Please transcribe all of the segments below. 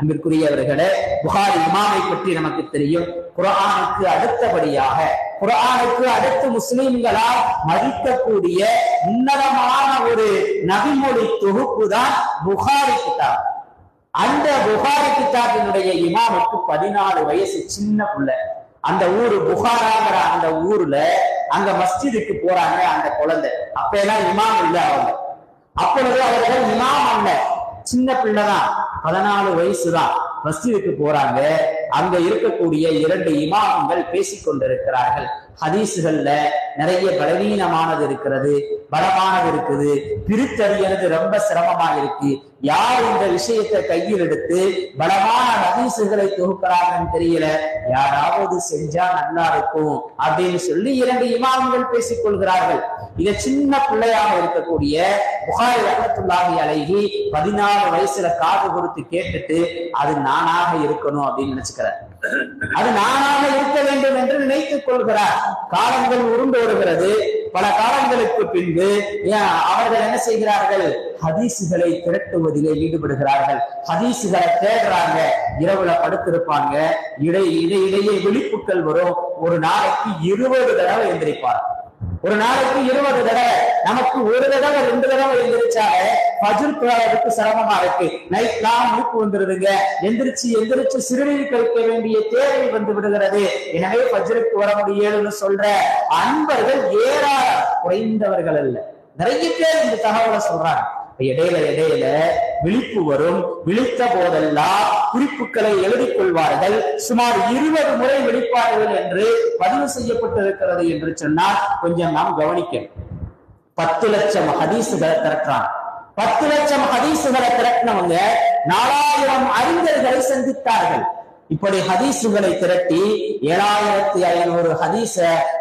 அன்பிற்குரியவர்களே புகாரி இமாமை பற்றி நமக்கு தெரியும். குரானுக்கு அடுத்தபடியாக குரானுக்கு அடுத்து முஸ்லிம்களால் மதிக்கக்கூடிய உன்னதமான ஒரு நபிமொழி தொகுப்பு தான் புகாரி கிதாப். அந்த புகாரி கிதாபினுடைய இமாமுக்கு பதினாலு வயசு சின்ன பிள்ளை. அந்த ஊரு புகாராங்கிற அந்த ஊர்ல அங்க மஸ்ஜிதுக்கு போறாங்க அந்த குழந்தை. அப்ப எல்லாம் இமாம் இல்ல அவங்க. அப்பொழுது அவர்கள் இமாம் அல்ல. சின்ன பிள்ளைதான் பதினாலு வயசுதான் மஸ்ஜிதுக்கு போறாங்க. அங்க இருக்கக்கூடிய இரண்டு இமாமங்கள் பேசிக் கொண்டிருக்கிறார்கள் ஹதீசுகள்ல நிறைய பலவீனமானது இருக்கிறது பலமானது இருக்குது. பிரித்தறியறது ரொம்ப சிரமமா இருக்கு யார் இந்த விஷயத்தை கையில் எடுத்து பலமான ஹதீசுகளை தொகுக்கிறாங்கன்னு தெரியல. யாராவது செஞ்சா நல்லா இருக்கும் அப்படின்னு சொல்லி இரண்டு இமாம்கள் பேசிக் கொள்கிறார்கள். இத சின்ன பிள்ளையாக இருக்கக்கூடிய புகாரி ரகத்துள்ளாகி அழகி பதினாலு வயசுல காது கொடுத்து கேட்டுட்டு அது நானாக இருக்கணும் அப்படின்னு நினைச்சுக்கிறேன் அது நானாக இருக்க வேண்டும் என்று நினைத்துக் கொள்கிறார். காலங்கள் உருண்டோடுகிறது பல காலங்களுக்கு பின்பு அவர்கள் என்ன செய்கிறார்கள்? ஹதீசுகளை திரட்டுவதிலே ஈடுபடுகிறார்கள். ஹதீசுகளை தேடுறாங்க. இரவுல படுத்திருப்பாங்க. இடை இடையிடையே விழிப்புக்கள் வரும். ஒரு நாளைக்கு இருபது தடவை எந்திரிப்பார்கள். ஒரு நாளைக்கு இருபது தடவை நமக்கு ஒரு தடவை ரெண்டு தடவை எழுந்திரிச்சாலே பஜுர் குழாவுக்கு சிரமமா இருக்கு. நைட்லாம் மூக்கு வந்துருதுங்க. எந்திரிச்சு எந்திரிச்சு சிறுநீர் கழிக்க வேண்டிய தேவை வந்து விடுகிறது. எனவே பஜ்ருக்கு வர முடியலன்னு சொல்ற அன்பர்கள் ஏராளம். குறைந்தவர்கள் அல்ல. நிறைய பேர் இந்த தகவலை சொல்றாங்க. இடையில இடையில விழிப்பு வரும். விழித்த போதெல்லாம் குறிப்புகளை எழுதிக் கொள்வார்கள் சுமார் இருபது முறை விழிப்பார்கள் என்று பதிவு செய்யப்பட்டிருக்கிறது என்று சொன்னால் கொஞ்சம் நாம் கவனிக்கணும். பத்து லட்சம் ஹதீசுகளை திரட்டுறான் பத்து லட்சம் ஹதீசுகளை திரட்டினவங்க நாலாயிரம் அறிஞர்களை சந்தித்தார்கள். இப்படி ஹதீசுகளை திரட்டி ஏழாயிரத்தி ஐநூறு ஹதீச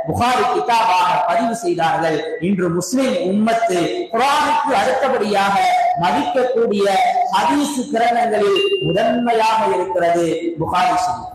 புகாரி கிதாபாக பதிவு செய்தார்கள். இன்று முஸ்லிம் உம்மத்து குரானுக்கு அடுத்தபடியாக மதிக்கக்கூடிய ஹதீசு கிரகங்களில் முதன்மையாக இருக்கிறது புகாரி சொல்லி